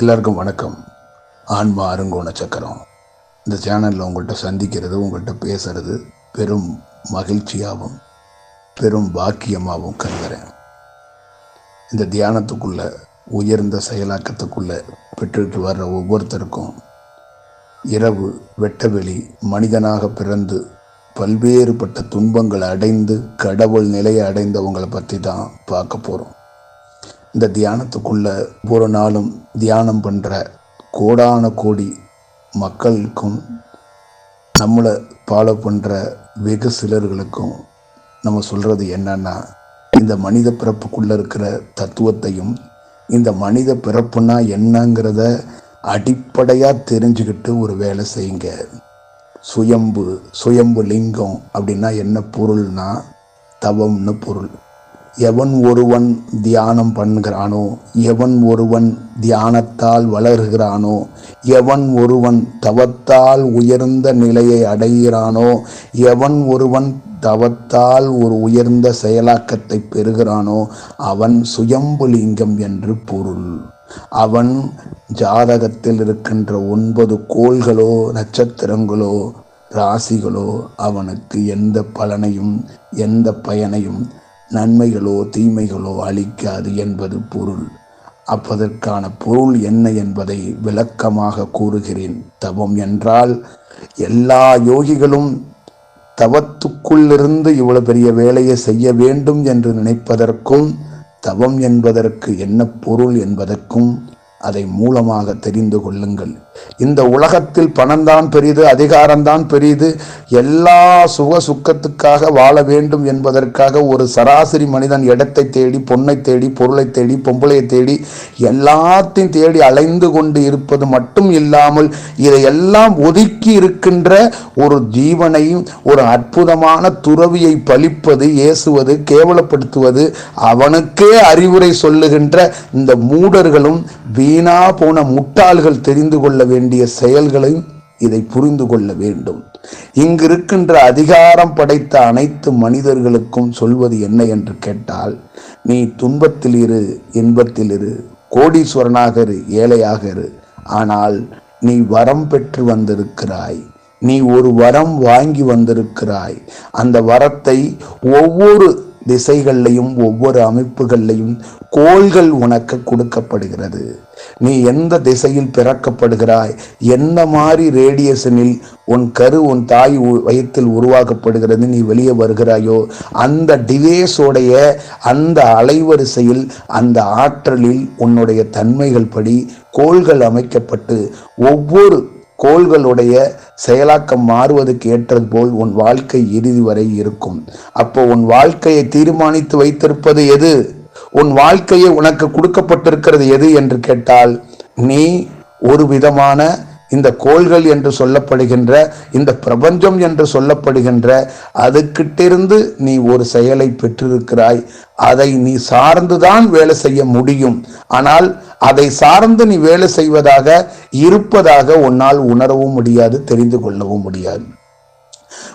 எல்லாருக்கும் வணக்கம். ஆன்மா அருங்கோண சக்கரம். இந்த சேனலில் உங்கள்கிட்ட சந்திக்கிறது உங்கள்கிட்ட பேசுறது பெரும் மகிழ்ச்சியாகவும் பெரும் பாக்கியமாகவும் கருதுகிறேன் இந்த தியானத்துக்குள்ள உயர்ந்த செயலாக்கத்துக்குள்ள பெற்றுட்டு வர்ற ஒவ்வொருத்தருக்கும் இரவு வெட்டவெளி மனிதனாக பிறந்து பல்வேறுபட்ட துன்பங்களை அடைந்து கடவுள் நிலையை அடைந்தவங்களை பற்றி தான் பார்க்க போகிறோம் இந்த தியானத்துக்குள்ள ஒரு நாளும் தியானம் பண்ணுற கோடான கோடி மக்களுக்கும் நம்மளை ஃபாலோ பண்ணுற வெகு சிலர்களுக்கும் நம்ம சொல்கிறது என்னன்னா இந்த மனித பிறப்புக்குள்ளே இருக்கிற தத்துவத்தையும் இந்த மனித பிறப்புனா என்னங்கிறத அடிப்படையாக தெரிஞ்சுக்கிட்டு ஒரு வேலை செய்யுங்க. சுயம்பு சுயம்பு லிங்கம் அப்படின்னா என்ன பொருள்னா தவம்னு பொருள். எவன் ஒருவன் தியானம் பண்ணுகிறானோ எவன் ஒருவன் தியானத்தால் வளர்கிறானோ எவன் ஒருவன் தவத்தால் உயர்ந்த நிலையை அடைகிறானோ எவன் ஒருவன் தவத்தால் ஒரு உயர்ந்த செயலாக்கத்தை பெறுகிறானோ அவன் சுயம்புலிங்கம் என்று பொருள். அவன் ஜாதகத்தில் இருக்கின்ற ஒன்பது கோள்களோ நட்சத்திரங்களோ ராசிகளோ அவனுக்கு எந்த பலனையும் எந்த பயனையும் நன்மைகளோ தீமைகளோ அளிக்காது என்பது பொருள். அப்பதற்கான பொருள் என்ன என்பதை விளக்கமாக கூறுகிறேன். தவம் என்றால் எல்லா யோகிகளும் தவத்துக்குள்ளிருந்து இவ்வளவு பெரிய வேலையை செய்ய வேண்டும் என்று நினைப்பதற்கும் தவம் என்பதற்கு என்ன பொருள் என்பதற்கும் அதை மூலமாக தெரிந்து கொள்ளுங்கள். இந்த உலகத்தில் பணம்தான் பெரிது அதிகாரம்தான் பெரிது எல்லா சுக சுக்கத்துக்காக வாழ வேண்டும் என்பதற்காக ஒரு சராசரி மனிதன் இடத்தை தேடி பொண்ணை தேடி பொருளை தேடி பொம்பளையை தேடி எல்லாத்தையும் தேடி அலைந்து கொண்டு இருப்பது மட்டும் இல்லாமல் இதையெல்லாம் ஒதுக்கி இருக்கின்ற ஒரு ஜீவனையும் ஒரு அற்புதமான துறவியை பழிப்பது ஏசுவது கேவலப்படுத்துவது அவனுக்கே அறிவுரை சொல்லுகின்ற இந்த மூடர்களும் வீணா போன முட்டாள்கள் தெரிந்து கொள்ள வேண்டிய செயல்களையும் இதை புரிந்து கொள்ள வேண்டும். இங்கு இருக்கின்ற அதிகாரம் படைத்த அனைத்து மனிதர்களுக்கும் சொல்வது என்ன என்று கேட்டால் நீ துன்பத்தில் இரு இன்பத்தில் இரு கோடீஸ்வரனாக இரு ஏழையாக இரு. ஆனால் நீ வரம் பெற்று வந்திருக்கிறாய். நீ ஒரு வரம் வாங்கி வந்திருக்கிறாய். அந்த வரத்தை ஒவ்வொரு திசைகள்லையும் ஒவ்வொரு அமைப்புகள்லையும் கோள்கள் உனக்கு கொடுக்கப்படுகிறது. நீ எந்த திசையில் பிறக்கப்படுகிறாய் எந்த மாதிரி ரேடியேஷனில் உன் கரு உன் தாய் வயத்தில் உருவாக்கப்படுகிறது நீ வெளியே வருகிறாயோ அந்த டிவேஸோடைய அந்த அலைவரிசையில் அந்த ஆற்றலில் உன்னுடைய தன்மைகள் படி கோள்கள் அமைக்கப்பட்டு ஒவ்வொரு கோள்களுடைய செயலாக்கம் மாறுவதற்கு ஏற்றது போல் உன் வாழ்க்கை இறுதி வரை இருக்கும். அப்போ உன் வாழ்க்கையை தீர்மானித்து வைத்திருப்பது எது? உன் வாழ்க்கையை உனக்கு கொடுக்கப்பட்டிருக்கிறது எது என்று கேட்டால் நீ ஒரு விதமான இந்த கோள்கள் என்று சொல்லப்படுகின்ற இந்த பிரபஞ்சம் என்று சொல்லப்படுகின்ற அதுக்கிட்டிருந்து நீ ஒரு செயலை பெற்றிருக்கிறாய். அதை நீ சார்ந்துதான் வேலை செய்ய முடியும். ஆனால் அதை சார்ந்து நீ வேலை செய்வதாக இருப்பதாக உன்னால் உணரவும் முடியாது தெரிந்து கொள்ளவும் முடியாது.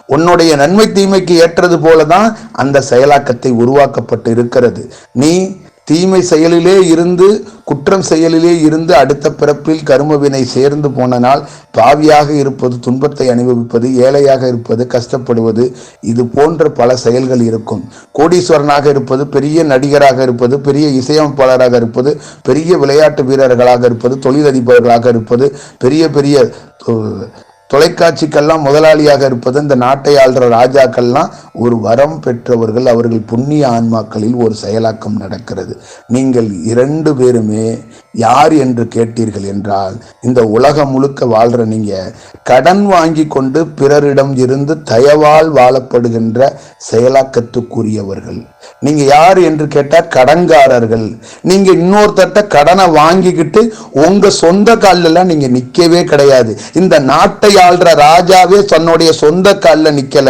உன்னுடைய நன்மை தீமைக்கு ஏற்றது போலதான் அந்த செயலாக்கத்தை உருவாக்கப்பட்டு இருக்கிறது. நீ தீமை செயலிலே இருந்து குற்றம் செயலிலே இருந்து அடுத்த பிறப்பில் கருமவினை சேர்ந்து போனனால் பாவியாக இருப்பது துன்பத்தை அனுபவிப்பது ஏழையாக இருப்பது கஷ்டப்படுவது இது போன்ற பல செயல்கள் இருக்கும். கோடீஸ்வரனாக இருப்பது பெரிய நடிகராக இருப்பது பெரிய இசையமைப்பாளராக இருப்பது பெரிய விளையாட்டு வீரர்களாக இருப்பது தொழிலதிபர்களாக இருப்பது பெரிய பெரிய தொலைக்காட்சிக்கெல்லாம் முதலாளியாக இருப்பது இந்த நாட்டை ஆள்ற ராஜாக்கள்லாம் ஒரு வரம் பெற்றவர்கள் அவர்கள் புண்ணிய ஆன்மாக்களில் ஒரு செயலாக்கம் நடக்கிறது. நீங்கள் இரண்டு பேருமே யார் என்று கேட்டீர்கள் என்றால் இந்த உலகம் முழுக்க வாழ்ற நீங்க கடன் வாங்கி கொண்டு பிறரிடம் இருந்து தயவால் வாழப்படுகின்ற செயலாக்கத்துக்குரியவர்கள். நீங்க யார் என்று கேட்டால் கடன்காரர்கள். நீங்க இன்னொருத்தட்ட கடனை வாங்கிக்கிட்டு உங்க சொந்த காலிலெல்லாம் நீங்க நிக்கவே கிடையாது. இந்த நாட்டை ஆள்ற ராஜாவே தன்னுடைய சொந்த காலில் நிக்கல.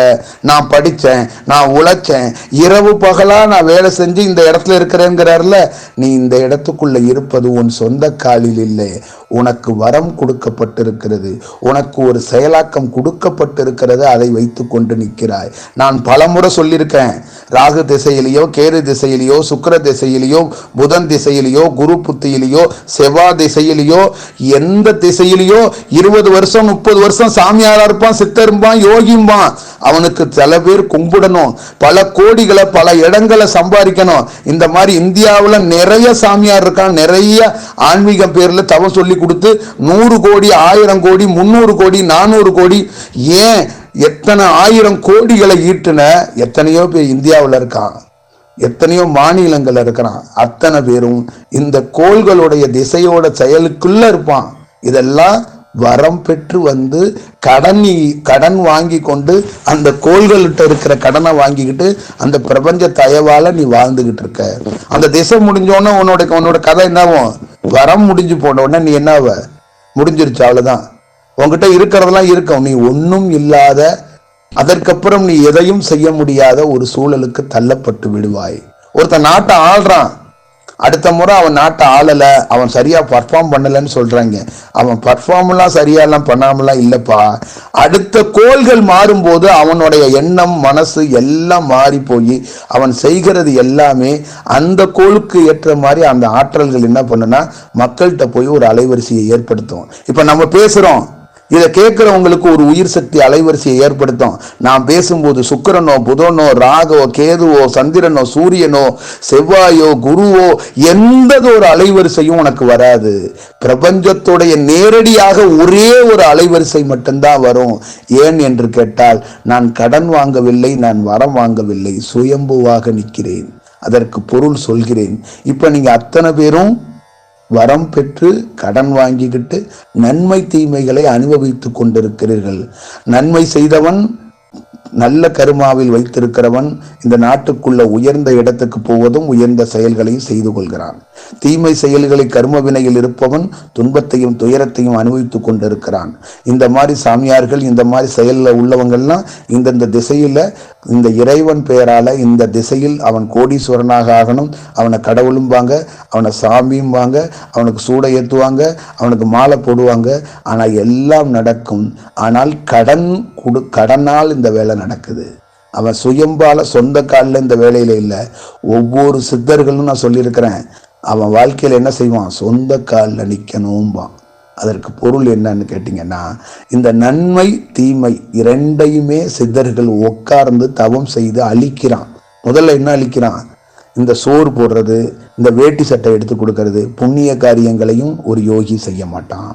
நான் படித்தேன் நான் உழைச்சேன். இரவு பகலாக நான் வேலை செஞ்சு இந்த இடத்துல இருக்கிறேங்கிறார்ல நீ இந்த இடத்துக்குள்ளே இருப்பது உன் சொந்த காலில் இல்லை. உனக்கு வரம் கொடுக்கப்பட்டிருக்கிறது. உனக்கு ஒரு செயலாக்கம் கொடுக்கப்பட்டிருக்கிறது அதை வைத்து கொண்டு நிற்கிறாய். நான் பலமுறை சொல்லியிருக்கேன். ராகு திசையிலேயோ கேது திசையிலேயோ சுக்கர திசையிலேயோ புதன் திசையிலேயோ குரு புத்தியிலேயோ செவ்வாய் திசையிலேயோ எந்த திசையிலேயோ இருபது வருஷம் முப்பது வருஷம் சாமியாரா இருப்பான் சித்தரும்பான் யோகிம்பான் அவனுக்கு சில பேர் கும்பிடணும். பல கோடிகளை பல இடங்களை சம்பாதிக்கணும். இந்த மாதிரி இந்தியாவில் நிறைய சாமியார் இருக்கான். நிறைய ஆன்மீக பேரில் தவம் சொல்லி கொடுத்து நூறு கோடி ஆயிரம் கோடி முந்நூறு கோடி நானூறு கோடி ஏன் எத்தனை ஆயிரம் கோடிகளை ஈட்டுன? எத்தனையோ பேர் இந்தியாவில் இருக்கான் எத்தனையோ மாநிலங்கள் இருக்கிறான். அத்தனை பேரும் இந்த கோள்களுடைய திசையோட செயலுக்குள்ள இருப்பான். இதெல்லாம் வரம் பெற்று வந்து கடன் நீ- கடன் வாங்கி கொண்டு அந்த கோள்கள்கிட்ட இருக்கிற கடனை வாங்கிக்கிட்டு அந்த பிரபஞ்ச தயவால நீ வாழ்ந்துகிட்டு இருக்க. அந்த திசை முடிஞ்சோடனே உன்னோட உன்னோட கதை என்னாகும் வரம் முடிஞ்சு போன உடனே நீ என்னவ? முடிஞ்சிருச்சு அவ்வளவுதான். உன்கிட்ட இருக்கிறதெல்லாம் இருக்கும். நீ ஒன்றும் இல்லாத அதற்கப்புறம் நீ எதையும் செய்ய முடியாத ஒரு சூழலுக்கு தள்ளப்பட்டு விடுவாய். ஒருத்தன் நாட்டை ஆள்றான். அடுத்த முறை அவன் நாட்டை ஆளலை அவன் சரியாக பர்ஃபார்ம் பண்ணலைன்னு சொல்கிறாங்க அவன் பர்ஃபார்ம்லாம் சரியாலாம் பண்ணாமலாம் இல்லைப்பா. அடுத்த கோள்கள் மாறும்போது அவனுடைய எண்ணம் மனசு எல்லாம் மாறி போய் அவன் செய்கிறது எல்லாமே அந்த கோளுக்கு ஏற்ற மாதிரி அந்த ஆற்றல்கள் என்ன பண்ணுனா மக்கள்கிட்ட போய் ஒரு அலைவரிசையை ஏற்படுத்தும். இப்போ நம்ம பேசுகிறோம் இதை கேட்குறவங்களுக்கு ஒரு உயிர் சக்தி அலைவரிசையை ஏற்படுத்தும். நான் பேசும்போது சுக்கிரனோ புதனோ ராகவோ கேதுவோ சந்திரனோ சூரியனோ செவ்வாயோ குருவோ எந்த ஒரு அலைவரிசையும் உனக்கு வராது. பிரபஞ்சத்துடைய நேரடியாக ஒரே ஒரு அலைவரிசை மட்டும்தான் வரும். ஏன் என்று கேட்டால் நான் கடன் வாங்கவில்லை நான் வரம் வாங்கவில்லை சுயம்புவாக நிற்கிறேன். அதற்கு பொருள் சொல்கிறேன். இப்போ நீங்கள் அத்தனை பேரும் வரம் பெற்று கடன் வாங்கிக்கிட்டு நன்மை தீமைகளை அனுபவித்து கொண்டிருக்கிறீர்கள். நன்மை செய்தவன் நல்ல கருமாவில் வைத்திருக்கிறவன் இந்த நாட்டுக்குள்ள உயர்ந்த இடத்துக்கு போவதும் உயர்ந்த செயல்களையும் செய்து கொள்கிறான். தீமை செயல்களை கர்ம வினையில் இருப்பவன் துன்பத்தையும் துயரத்தையும் அனுபவித்துக் கொண்டிருக்கிறான். இந்த மாதிரி சாமியார்கள் இந்த மாதிரி செயலில் உள்ளவங்கள்லாம் இந்தந்த திசையில இந்த இறைவன் பெயரால இந்த திசையில் அவன் கோடீஸ்வரனாக ஆகணும் அவனை கடவுளும் வாங்க அவனை சாமியும் வாங்க அவனுக்கு சூடை ஏற்றுவாங்க அவனுக்கு மாலை போடுவாங்க. ஆனால் எல்லாம் நடக்கும். ஆனால் கடன் கொடு கடனால் இந்த வேலை நடக்குது. அவன் சுயம்பால சொந்த காலில் இந்த வேலையில் இல்லை. ஒவ்வொரு சித்தர்களும் நான் சொல்லியிருக்கிறேன். அவன் வாழ்க்கையில் என்ன செய்வான்? சொந்த காலில் நிற்கணும்பான் அதற்கு பொருள் என்னன்னு கேட்டிங்கன்னா இந்த நன்மை தீமை இரண்டையுமே சித்தர்கள் உட்கார்ந்து தவம் செய்து அழிக்கிறான். முதல்ல என்ன அழிக்கிறான்? இந்த சோறு போடுறது இந்த வேட்டி சட்டை எடுத்து கொடுக்கறது புண்ணிய காரியங்களையும் ஒரு யோகி செய்ய மாட்டான்.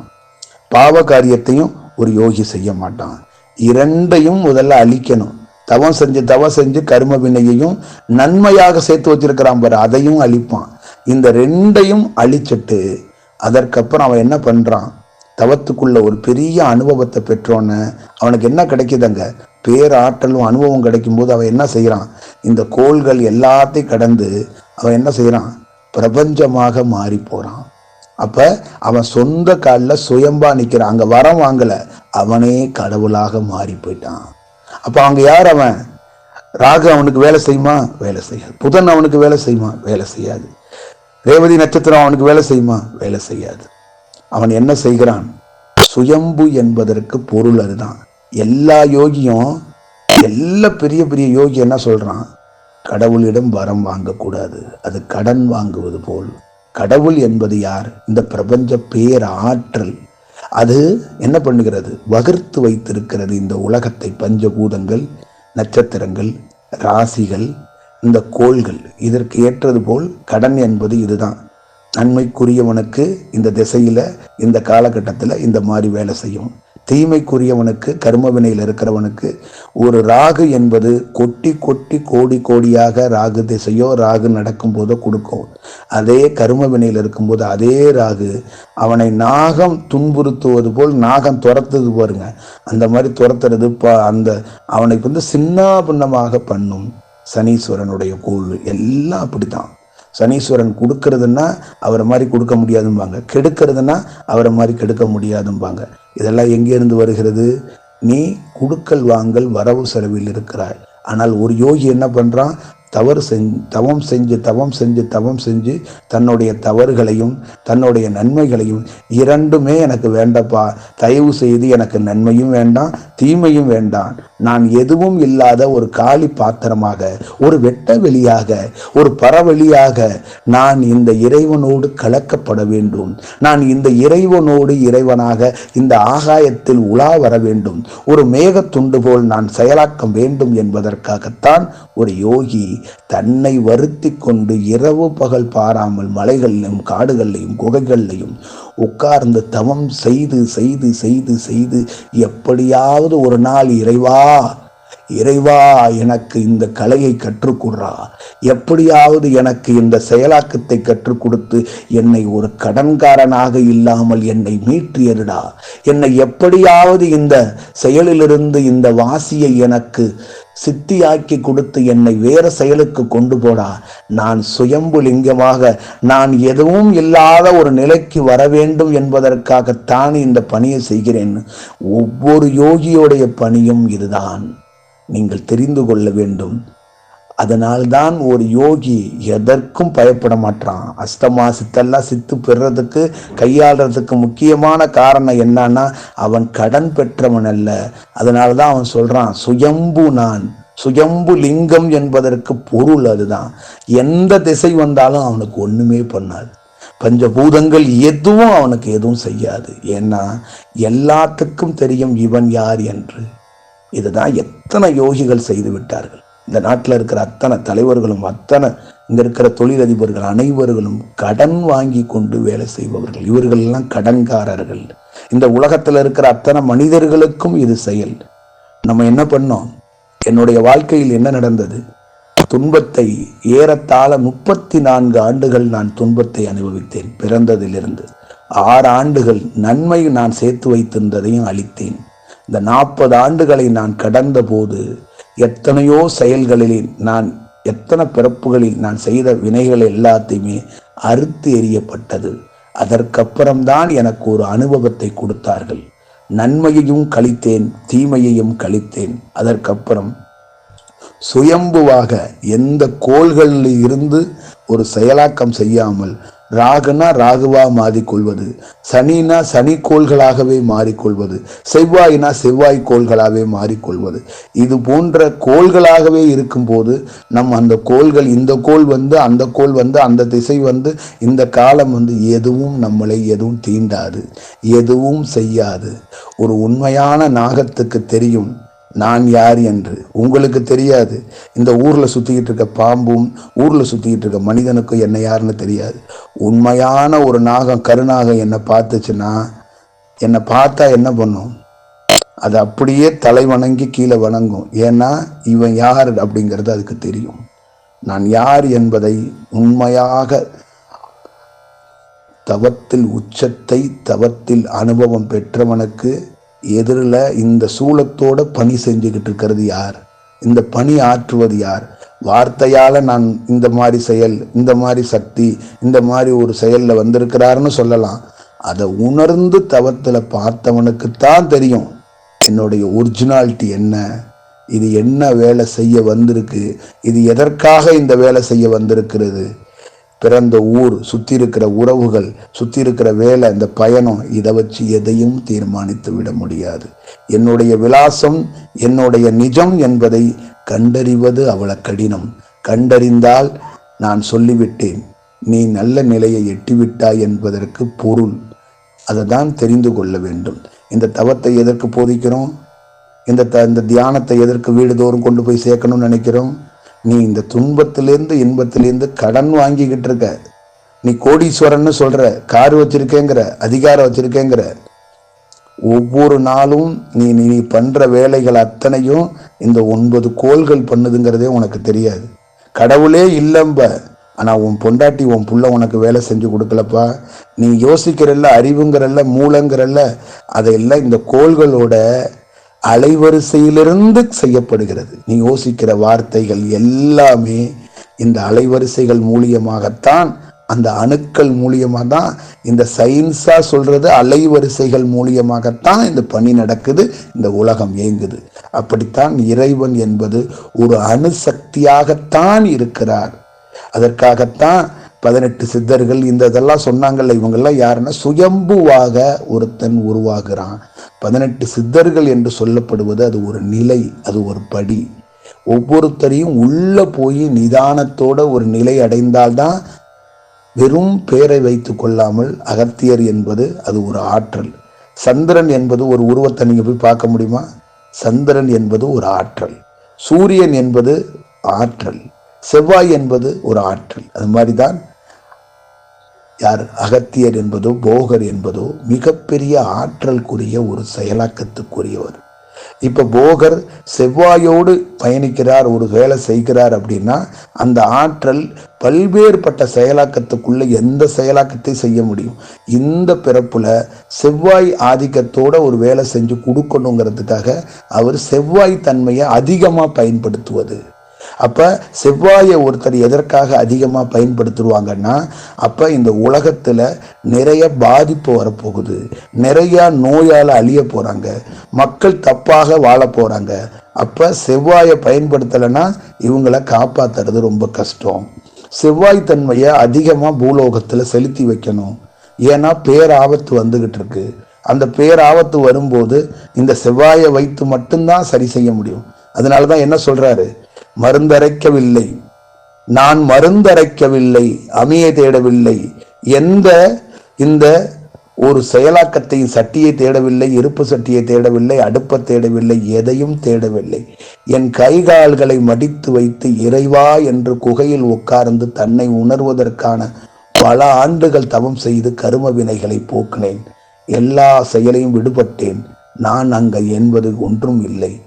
பாவ காரியத்தையும் ஒரு யோகி செய்ய மாட்டான். இரண்டையும் முதல்ல அழிக்கணும். தவம் செஞ்சு தவம் செஞ்சு கரும வினையையும் நன்மையாக சேர்த்து வச்சிருக்கிறான் பாரு அதையும் அழிப்பான். இந்த ரெண்டையும் அழிச்சிட்டு அதற்கப்புறம் அவன் என்ன பண்ணுறான் தவத்துக்குள்ள ஒரு பெரிய அனுபவத்தை பெற்றோன்னு அவனுக்கு என்ன கிடைக்குதுங்க? பேராற்றலும் அனுபவம் கிடைக்கும்போது அவன் என்ன செய்கிறான் இந்த கோள்கள் எல்லாத்தையும் கடந்து அவன் என்ன செய்கிறான் பிரபஞ்சமாக மாறி போகிறான் அப்ப அவன் சொந்த காலில் சுயம்பா நிற்கிறான் அங்க வரம் வாங்கல. அவனே கடவுளாக மாறி போயிட்டான் அப்ப அங்க யார் அவன்? ராகு அவனுக்கு வேலை செய்யுமா? வேலை செய்யாது. புதன் அவனுக்கு வேலை செய்யுமா? வேலை செய்யாது. ரேவதி நட்சத்திரம் அவனுக்கு வேலை செய்யுமா? வேலை செய்யாது. அவன் என்ன செய்கிறான்? சுயம்பு என்பதற்கு பொருள் அதுதான். எல்லா யோகியும் எல்லா பெரிய பெரிய யோகி என்ன சொல்றான்? கடவுளிடம் வரம் வாங்கக்கூடாது. அது கடன் வாங்குவது போல். கடவுள் என்பது யார்? இந்த பிரபஞ்ச பேர் ஆற்றல் அது என்ன பண்ணுகிறது? வகுர்த்து வைத்திருக்கிறது இந்த உலகத்தை. பஞ்சபூதங்கள் நட்சத்திரங்கள் ராசிகள் இந்த கோள்கள். இதற்கு ஏற்றது போல் கடன் என்பது இதுதான். நன்மைக்குரியவனுக்கு இந்த திசையில இந்த காலகட்டத்தில் இந்த மாதிரி வேலை செய்யும். தீமைக்குரியவனுக்கு கர்மவினையில் இருக்கிறவனுக்கு ஒரு ராகு என்பது கொட்டி கொட்டி கோடி கோடியாக ராகு திசையோ ராகு நடக்கும் போதோ கொடுக்கும். அதே கர்மவினையில் இருக்கும்போது அதே ராகு அவனை நாகம் துன்புறுத்துவது போல் நாகம் துரத்துது பாருங்க. அந்த மாதிரி துரத்துறது ப- அந்த அவனுக்கு வந்து சின்ன பின்னமாக பண்ணும் சனீஸ்வரனுடைய கூழ். எல்லாம் அப்படித்தான். சனீஸ்வரன் கொடுக்கறதுன்னா அவரை மாதிரி கொடுக்க முடியாதும்பாங்க. கெடுக்கிறதுனா அவரை மாதிரி கெடுக்க முடியாதும்பாங்க. இதெல்லாம் எங்கேருந்து வருகிறது? நீ குடுக்கல் வாங்கல் வரவு செலவில் இருக்கிறாய். ஆனால் ஒரு யோகி என்ன பண்ணுறான் தவறு செஞ்சு தவம் செஞ்சு தவம் செஞ்சு தவம் செஞ்சு தன்னுடைய தவறுகளையும் தன்னுடைய நன்மைகளையும் இரண்டுமே எனக்கு வேண்டப்பா. தயவு செய்து எனக்கு நன்மையும் வேண்டாம் தீமையும் வேண்டாம். நான் எதுவும் இல்லாத ஒரு காலி பாத்திரமாக ஒரு வெட்ட வெளியாக ஒரு பரவெளியாக நான் இந்த இறைவனோடு கலக்கப்பட வேண்டும். நான் இந்த இறைவனோடு இறைவனாக இந்த ஆகாயத்தில் உலா வர வேண்டும். ஒரு மேகத்துண்டு போல் நான் செயலாக்கம் வேண்டும் என்பதற்காகத்தான் ஒரு யோகி தன்னை வருத்தி கொண்டு இரவு பகல் பாராமல் மலைகளிலும் காடுகளிலும் குகைகளிலையும் உட்கார்ந்து தவம் செய்து செய்து செய்து செய்து எப்படியாவது ஒரு நாள் இறைவா இறைவா எனக்கு இந்த கலையை கற்றுக்கொடுறா. எப்படியாவது எனக்கு இந்த செயலாக்கத்தை கற்றுக் கொடுத்து என்னை ஒரு கடன்காரனாக இல்லாமல் என்னை மீற்றியருடா என்னை எப்படியாவது இந்த செயலிலிருந்து இந்த வாசியை எனக்கு சித்தியாக்கி கொடுத்து என்னை வேற செயலுக்கு கொண்டு போடா. நான் சுயம்பு லிங்கமாக நான் எதுவும் இல்லாத ஒரு நிலைக்கு வர வேண்டும் என்பதற்காகத்தான் இந்த பணியை செய்கிறேன். ஒவ்வொரு யோகியோடைய பணியும் இதுதான். நீங்கள் தெரிந்து கொள்ள வேண்டும். அதனால்தான் ஒரு யோகி எதற்கும் பயப்பட மாட்டான். அஸ்தமா சித்தெல்லாம் சித்து பெறுறதுக்கு கையாளுறதுக்கு முக்கியமான காரணம் என்னன்னா அவன் கடன் பெற்றவன் அல்ல. அதனால தான் அவன் சொல்றான் சுயம்பு நான். சுயம்பு லிங்கம் என்பதற்கு பொருள் அதுதான். எந்த திசை வந்தாலும் அவனுக்கு ஒண்ணுமே பண்ணாது. பஞ்சபூதங்கள் எதுவும் அவனுக்கு எதுவும் செய்யாது. ஏன்னா எல்லாத்துக்கும் தெரியும் இவன் யார் என்று. இதுதான் எத்தனை யோகிகள் செய்து விட்டார்கள். இந்த நாட்டில் இருக்கிற அத்தனை தலைவர்களும் அத்தனை இங்கே இருக்கிற தொழிலதிபர்கள் அனைவர்களும் கடன் வாங்கி கொண்டு வேலை செய்பவர்கள். இவர்கள் எல்லாம் கடன்காரர்கள். இந்த உலகத்தில் இருக்கிற அத்தனை மனிதர்களுக்கும் இது செயல். நம்ம என்ன பண்ணோம்? என்னுடைய வாழ்க்கையில் என்ன நடந்தது? துன்பத்தை ஏறத்தாழ முப்பத்தி நான்கு ஆண்டுகள் நான் துன்பத்தை அனுபவித்தேன். பிறந்ததிலிருந்து ஆறு ஆண்டுகள் நன்மை நான் சேர்த்து வைத்திருந்ததையும் அளித்தேன் இந்த நாற்பது ஆண்டுகளை நான் கடந்த போது எத்தனையோ செயல்களில் நான் எத்தனை பிறப்புகளில் நான் செய்த வினைகள் எல்லாத்தையுமே அறுத்து எறியப்பட்டது. அதற்கப்புறம்தான் எனக்கு ஒரு அனுபவத்தை கொடுத்தார்கள். நன்மையையும் கழித்தேன் தீமையையும் கழித்தேன். அதற்கப்புறம் சுயம்புவாக எந்த கோள்களில் இருந்து ஒரு செயலாக்கம் செய்யாமல் ராகுனா ராகுவா மாறிக்கொள்வது. சனினா சனி கோள்களாகவே மாறிக்கொள்வது. செவ்வாயினா செவ்வாய் கோள்களாகவே மாறிக்கொள்வது. இது போன்ற கோள்களாகவே இருக்கும்போது நம்ம அந்த கோள்கள் இந்த கோள் வந்து அந்த கோள் வந்து அந்த திசை வந்து இந்த காலம் வந்து எதுவும் நம்மளை எதுவும் தீண்டாது. எதுவும் செய்யாது. ஒரு உண்மையான நாகத்துக்கு தெரியும். நான் யார் என்று உங்களுக்கு தெரியாது. இந்த ஊரில் சுற்றிக்கிட்டு இருக்க பாம்பும் ஊரில் சுற்றிக்கிட்டு இருக்க மனிதனுக்கும் என்ன யாருன்னு தெரியாது. உண்மையான ஒரு நாகம் கருநாகம் என்னை பார்த்துச்சுன்னா என்னை பார்த்தா என்ன பண்ணும்? அது அப்படியே தலை வணங்கி கீழே வணங்கும். ஏன்னா இவன் யார் அப்படிங்கிறது அதுக்கு தெரியும். நான் யார் என்பதை உண்மையாக தவத்தில் உச்சத்தை தவத்தில் அனுபவம் பெற்றவனுக்கு எதிரில் இந்த சூளத்தோட பணி செஞ்சுக்கிட்டு இருக்கிறது யார்? இந்த பணி ஆற்றுவது யார்? வார்த்தையால் நான் இந்த மாதிரி செயல் இந்த மாதிரி சக்தி இந்த மாதிரி ஒரு செயலில் வந்திருக்கிறாருன்னு சொல்லலாம். அதை உணர்ந்து தவத்தில் பார்த்தவனுக்குத்தான் தெரியும் என்னுடைய ஒரிஜினாலிட்டி என்ன இது என்ன வேலை செய்ய வந்திருக்கு இது எதற்காக இந்த வேலை செய்ய வந்திருக்கிறது பிறந்த ஊர் சுற்றி இருக்கிற உறவுகள் சுற்றி இருக்கிற வேலை இந்த பயணம் இதை வச்சு எதையும் தீர்மானித்து விட முடியாது. என்னுடைய விலாசம் என்னுடைய நிஜம் என்பதை கண்டறிவது அவ்வளவு கடினம். கண்டறிந்தால் நான் சொல்லிவிட்டேன் நீ நல்ல நிலையை எட்டிவிட்டாய் என்பதற்கு பொருள். அதை தான் தெரிந்து கொள்ள வேண்டும். இந்த தவத்தை எதற்கு போதிக்கிறோம்? இந்த த இந்த தியானத்தை எதற்கு வீடுதோறும் கொண்டு போய் சேர்க்கணும்னு நினைக்கிறோம்? நீ இந்த துன்பத்திலேருந்து இன்பத்திலேருந்து கடன் வாங்கிக்கிட்டு இருக்க. நீ கோடீஸ்வரன்னு சொல்கிற கார் வச்சுருக்கேங்கிற அதிகாரம் வச்சுருக்கேங்கிற. ஒவ்வொரு நாளும் நீ நீ பண்ணுற வேலைகள் அத்தனையும் இந்த ஒன்பது கோள்கள் பண்ணுதுங்கிறதே உனக்கு தெரியாது. கடவுளே இல்லம்ப. ஆனால் உன் பொண்டாட்டி உன் புள்ள உனக்கு வேலை செஞ்சு கொடுக்கலப்பா. நீ யோசிக்கிறல்ல அறிவுங்கிறல்ல மூலங்கிறல்ல அதையெல்லாம் இந்த கோள்களோட அலைவரிசையிலிருந்து செய்யப்படுகிறது. நீ யோசிக்கிற வார்த்தைகள் எல்லாமே இந்த அலைவரிசைகள் மூலியமாகத்தான் அந்த அணுக்கள் மூலியமாக தான் இந்த சயின்ஸாக சொல்றது அலைவரிசைகள் மூலியமாகத்தான் இந்த பணி நடக்குது இந்த உலகம் இயங்குது. அப்படித்தான் இறைவன் என்பது ஒரு அணுசக்தியாகத்தான் இருக்கிறார். அதற்காகத்தான் பதினெட்டு சித்தர்கள் இந்த இதெல்லாம் சொன்னாங்கல்ல இவங்கெல்லாம் யாருன்னா சுயம்புவாக ஒருத்தன் உருவாகிறான். பதினெட்டு சித்தர்கள் என்று சொல்லப்படுவது அது ஒரு நிலை அது ஒரு படி. ஒவ்வொருத்தரையும் உள்ள போய் நிதானத்தோட ஒரு நிலை அடைந்தால்தான் வெறும் பேரை வைத்து கொள்ளாமல் அகத்தியர் என்பது அது ஒரு ஆற்றல். சந்திரன் என்பது ஒரு உருவத்தை நீங்கள் போய் பார்க்க முடியுமா? சந்திரன் என்பது ஒரு ஆற்றல். சூரியன் என்பது ஆற்றல். செவ்வாய் என்பது ஒரு ஆற்றல். அது மாதிரி தான் யார் அகத்தியர் என்பதோ போகர் என்பதோ மிகப்பெரிய ஆற்றல்குரிய ஒரு செயலாக்கத்துக்குரியவர். இப்போ போகர் செவ்வாயோடு பயணிக்கிறார் ஒரு வேலை செய்கிறார் அப்படின்னா அந்த ஆற்றல் பல்வேறுபட்ட செயலாக்கத்துக்குள்ள எந்த செயலாக்கத்தை செய்ய முடியும்? இந்த பிறப்பில் செவ்வாய் ஆதிக்கத்தோட ஒரு வேலை செஞ்சு கொடுக்கணுங்கிறதுக்காக அவர் செவ்வாய் தன்மையை அதிகமாக பயன்படுத்துவது. அப்போ செவ்வாயை ஒருத்தர் எதற்காக அதிகமாக பயன்படுத்துருவாங்கன்னா அப்போ இந்த உலகத்தில் நிறைய பாதிப்பு வரப்போகுது. நிறையா நோயால் அழிய போகிறாங்க மக்கள் தப்பாக வாழ போகிறாங்க அப்போ செவ்வாயை பயன்படுத்தலைன்னா இவங்களை காப்பாற்றுறது ரொம்ப கஷ்டம். செவ்வாய் தன்மையை அதிகமாக பூலோகத்தில் செலுத்தி வைக்கணும். ஏன்னா பேராபத்து வந்துக்கிட்டு இருக்கு. அந்த பேராபத்து வரும்போது இந்த செவ்வாயை வைத்து மட்டும்தான் சரி செய்ய முடியும். அதனால தான் என்ன சொல்கிறாரு மருந்தரைக்கவில்லை. நான் மருந்தரைக்கவில்லை அமையை தேடவில்லை. எந்த இந்த ஒரு செயலாக்கத்தையும் சட்டியை தேடவில்லை இருப்பு சட்டியை தேடவில்லை அடுப்பை தேடவில்லை எதையும் தேடவில்லை. என் கை கால்களை மடித்து வைத்து இறைவா என்று குகையில் உட்கார்ந்து தன்னை உணர்வதற்கான பல ஆண்டுகள் தவம் செய்து கரும வினைகளை போக்கினேன். எல்லா செயலையும் விடுபட்டேன். நான் அங்க என்பது ஒன்றும் இல்லை.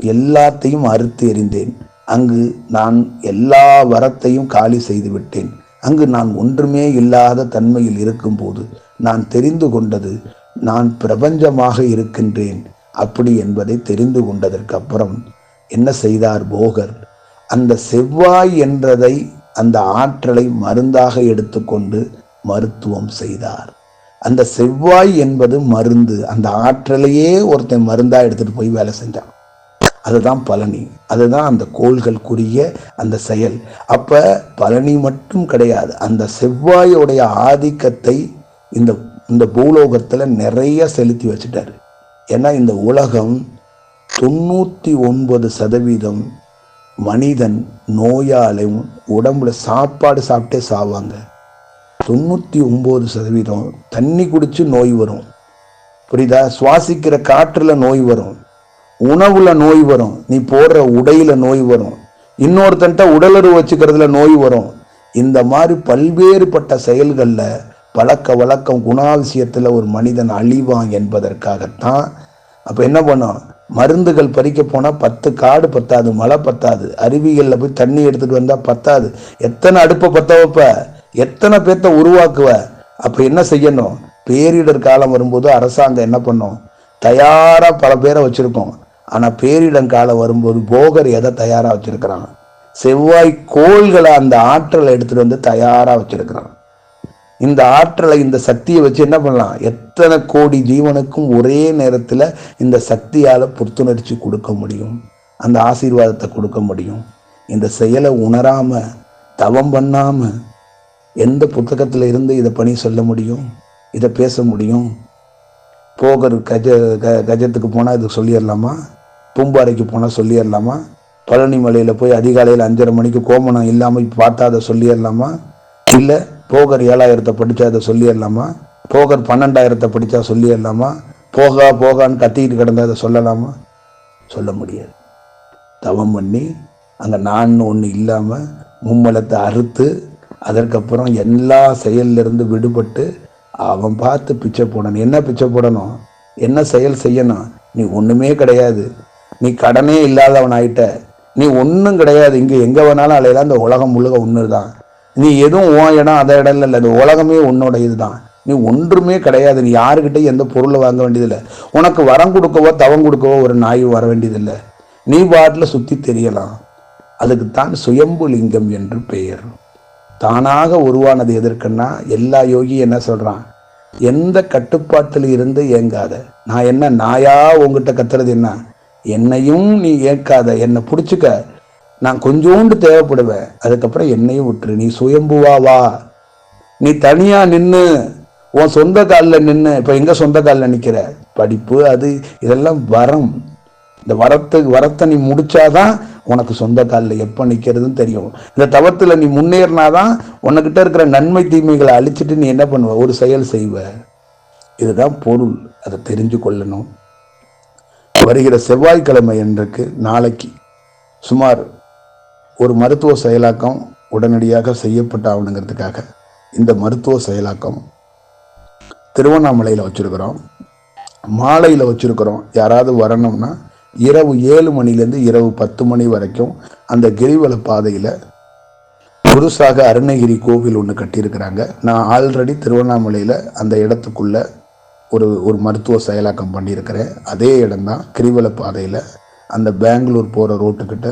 எல்லாத்தையும் அறுத்து எறிந்தேன். அங்கு நான் எல்லா வரத்தையும் காலி செய்துவிட்டேன். அங்கு நான் ஒன்றுமே இல்லாத தன்மையில் இருக்கும்போது நான் தெரிந்து கொண்டது நான் பிரபஞ்சமாக இருக்கின்றேன். அப்படி என்பதை தெரிந்து கொண்டதற்கு அப்புறம் என்ன செய்தார் போகர்? அந்த செவ்வாய் என்றதை அந்த ஆற்றலை மருந்தாக எடுத்துக்கொண்டு மருத்துவம் செய்தார். அந்த செவ்வாய் என்பது மருந்து. அந்த ஆற்றலையே ஒருத்தன் மருந்தாக எடுத்துகிட்டு போய் வேலை செஞ்சான். அதுதான் பழனி. அதுதான் அந்த கோள்களுக்குரிய அந்த செயல். அப்ப பழனி மட்டும் கிடையாது அந்த செவ்வாயோடைய ஆதிக்கத்தை இந்த இந்த பூலோகத்தில் நிறைய செலுத்தி வச்சுட்டாரு. ஏன்னா இந்த உலகம் தொண்ணூற்றி ஒன்பது சதவீதம் மனிதன் நோயாலையும் உடம்புல சாப்பாடு சாப்பிட்டே சாவாங்க. தொண்ணூற்றி ஒம்பது சதவீதம் தண்ணி குடித்து நோய் வரும். புரியுதா? சுவாசிக்கிற காற்றில் நோய் வரும். உணவுல நோய் வரும். நீ போடுற உடையில நோய் வரும். இன்னொருத்தன்ட்ட உடலுறவு வச்சுக்கிறதுல நோய் வரும். இந்த மாதிரி பல்வேறுபட்ட செயல்களில் பழக்க வழக்கம் குணாதிசயத்தில் ஒரு மனிதன் அழிவான் என்பதற்காகத்தான். அப்போ என்ன பண்ணும்? மருந்துகள் பறிக்க போனால் பத்து காடு பத்தாது மழை பத்தாது. அருவிகளில் போய் தண்ணி எடுத்துகிட்டு வந்தால் பத்தாது. எத்தனை அடுப்பை பத்த வைப்ப? எத்தனை பேர்த்த உருவாக்குவ? அப்போ என்ன செய்யணும்? பேரிடர் காலம் வரும்போது அரசாங்கம் என்ன பண்ணும்? தயாராக பல பேரை வச்சுருக்கோம். ஆனால் பேரிடங்காலம் வரும்போது போகர் எதை தயாராக வச்சிருக்கிறான்? செவ்வாய் கோள்களை அந்த ஆற்றலை எடுத்துட்டு வந்து தயாராக வச்சிருக்கிறான். இந்த ஆற்றலை இந்த சக்தியை வச்சு என்ன பண்ணலாம்? எத்தனை கோடி ஜீவனுக்கும் ஒரே நேரத்தில் இந்த சக்தியால் புத்துணர்ச்சி கொடுக்க முடியும்? அந்த ஆசீர்வாதத்தை கொடுக்க முடியும். இந்த செயலை உணராமல் தவம் பண்ணாமல் எந்த புத்தகத்தில் இருந்து இதை பணி சொல்ல முடியும்? இதை பேச முடியும்? போகர் கஜ க கஜத்துக்கு போனால் இதுக்கு சொல்லிடலாமா? பூம்பாறைக்கு போனால் சொல்லிடலாமா? பழனி மலையில் போய் அதிகாலையில் அஞ்சரை மணிக்கு கோமணம் இல்லாமல் பார்த்தா அதை சொல்லிடலாமா? இல்லை போகர் ஏழாயிரத்தை படித்தா அதை சொல்லிடலாமா? போகர் பன்னெண்டாயிரத்தை படித்தா சொல்லிடலாமா? போகா போகான்னு கத்திக்கிட்டு கிடந்தா அதை சொல்லலாமா? சொல்ல முடியாது. தவம் பண்ணி அங்கே நான் ஒன்று இல்லாமல் மும்மலத்தை அறுத்து அதற்கப்புறம் எல்லா செயல்லிருந்து விடுபட்டு அவன் பார்த்து பிச்சை போடணும். என்ன பிச்சை போடணும்? என்ன செயல் செய்யணும்? நீ ஒன்றுமே கிடையாது. நீ கடனே இல்லாதவன் ஆயிட்ட நீ ஒன்றும் கிடையாது. இங்கே எங்கே வேணாலும் அலையலாம். இந்த உலகம் முழுக ஒன்று தான் நீ எதுவும் உன் இடம் அந்த இடம் இல்லை. இந்த உலகமே உன்னோட இதுதான். நீ ஒன்றுமே கிடையாது. நீ யாருக்கிட்ட எந்த பொருளை வாங்க வேண்டியதில்லை. உனக்கு வரம் கொடுக்கவோ தவம் கொடுக்கவோ ஒரு நாய் வர வேண்டியதில்லை. நீ பாட்டில் சுற்றி தெரியலாம். அதுக்குத்தான் சுயம்பு லிங்கம் என்று பெயர். தானாக உருவானது எதற்குன்னா எல்லா யோகி என்ன சொல்கிறான் எந்த கட்டுப்பாட்டில் இருந்து இயங்காத நான் என்ன நாயா உங்ககிட்ட கத்துறது என்ன? என்னையும் நீ ஏற்காத என்னை பிடிச்சிக்க. நான் கொஞ்சோண்டு தேவைப்படுவேன். அதுக்கப்புறம் என்னையும் விட்டுரு. நீ சுயம்புவா வா நீ தனியாக நின்று உன் சொந்த காலில் நின்று இப்போ எங்கே சொந்த காலில் நிற்கிற படிப்பு அது இதெல்லாம் வரம். இந்த வரத்துக்கு வரத்தை நீ முடிச்சாதான் உனக்கு சொந்த காலில் எப்போ நிற்கிறதுன்னு தெரியும். இந்த தவத்தில் நீ முன்னேறினாதான் உனக்கிட்ட இருக்கிற நன்மை தீமைகளை அழிச்சிட்டு நீ என்ன பண்ணுவ? ஒரு செயல் செய்வ. இதுதான் பொருள். அதை தெரிஞ்சு கொள்ளணும். வருகிற செவ்வாய்க்கிழமை என்றைக்கு நாளைக்கு சுமார் ஒரு மருத்துவ செயலாக்கம் உடனடியாக செய்யப்பட்ட ஆகணுங்கிறதுக்காக இந்த மருத்துவ செயலாக்கம் திருவண்ணாமலையில் வச்சுருக்கிறோம். மாலையில் வச்சுருக்கிறோம். யாராவது வரணும்னா இரவு ஏழு மணிலேருந்து இரவு பத்து மணி வரைக்கும் அந்த கிரிவல பாதையில் புதுசாக அருணகிரி கோவில் ஒன்று கட்டியிருக்கிறாங்க. நான் ஆல்ரெடி திருவண்ணாமலையில் அந்த இடத்துக்குள்ளே ஒரு ஒரு மருத்துவ செயலாக்கம் பண்ணியிருக்கிறேன். அதே இடம்தான் கிரிவல பாதையில் அந்த பெங்களூர் போகிற ரோட்டுக்கிட்ட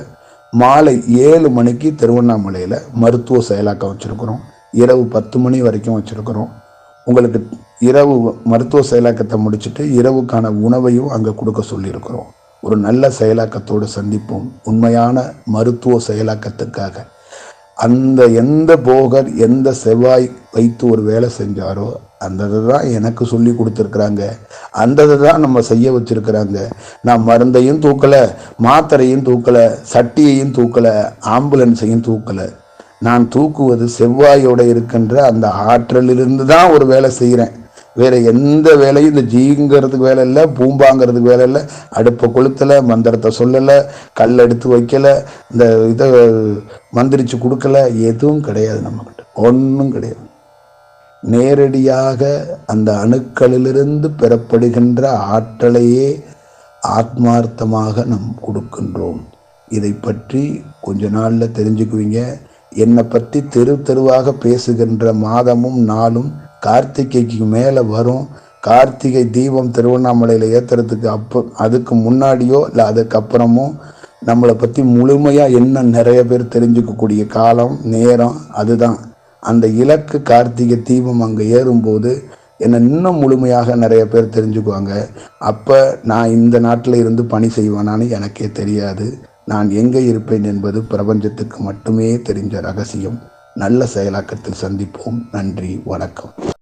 மாலை ஏழு மணிக்கு திருவண்ணாமலையில் மருத்துவ செயலாக்கம் வச்சுருக்குறோம். இரவு பத்து மணி வரைக்கும் வச்சுருக்குறோம். உங்களுக்கு இரவு மருத்துவ செயலாக்கத்தை முடிச்சுட்டு இரவுக்கான உணவையும் அங்கே கொடுக்க சொல்லியிருக்கிறோம். ஒரு நல்ல செயலாக்கத்தோடு சந்திப்போம். உண்மையான மருத்துவ செயலாக்கத்துக்காக. அந்த எந்த போகர் எந்த செவ்வாய் வைத்து ஒரு வேலை செஞ்சாரோ அந்த தான் எனக்கு சொல்லி கொடுத்துருக்குறாங்க. அந்த தான் நம்ம செய்ய வச்சுருக்குறாங்க. நான் மருந்தையும் தூக்கலை மாத்திரையும் தூக்கலை சட்டியையும் தூக்கலை ஆம்புலன்ஸையும் தூக்கலை. நான் தூக்குவது செவ்வாயோட இருக்கின்ற அந்த ஆற்றலிலிருந்து தான் ஒரு வேலை செய்கிறேன் வேற எந்த வேலையும் இந்த ஜீங்கிறதுக்கு வேலை இல்லை பூம்பாங்கிறதுக்கு வேலை இல்லை. அடுப்பை கொளுத்தலை மந்திரத்தை சொல்லலை கல் எடுத்து வைக்கலை இந்த இதை மந்திரிச்சு கொடுக்கல எதுவும் கிடையாது நம்மக்கிட்ட ஒன்றும் கிடையாது. நேரடியாக அந்த அணுக்களிலிருந்து பெறப்படுகின்ற ஆற்றலையே ஆத்மார்த்தமாக நம் கொடுக்கின்றோம். இதை பற்றி கொஞ்ச நாளில் தெரிஞ்சுக்குவீங்க. என்னை பற்றி தெரு தெருவாக பேசுகின்ற மாதமும் நாளும் கார்த்திகைக்கு மேலே வரும். கார்த்திகை தீபம் திருவண்ணாமலையில் ஏற்றுறதுக்கு அப்போ அதுக்கு முன்னாடியோ இல்லை அதுக்கப்புறமோ நம்மளை பற்றி முழுமையாக என்ன நிறைய பேர் தெரிஞ்சுக்கக்கூடிய காலம் நேரம் அதுதான். அந்த இலக்கு கார்த்திகை தீபம் அங்கே ஏறும்போது என்னை இன்னும் முழுமையாக நிறைய பேர் தெரிஞ்சுக்குவாங்க. அப்போ நான் இந்த நாட்டில் இருந்து பணி செய்வேனான்னு எனக்கே தெரியாது. நான் எங்கே இருப்பேன் என்பது பிரபஞ்சத்துக்கு மட்டுமே தெரிஞ்ச ரகசியம். நல்ல செயலாக்கத்தில் சந்திப்போம். நன்றி. வணக்கம்.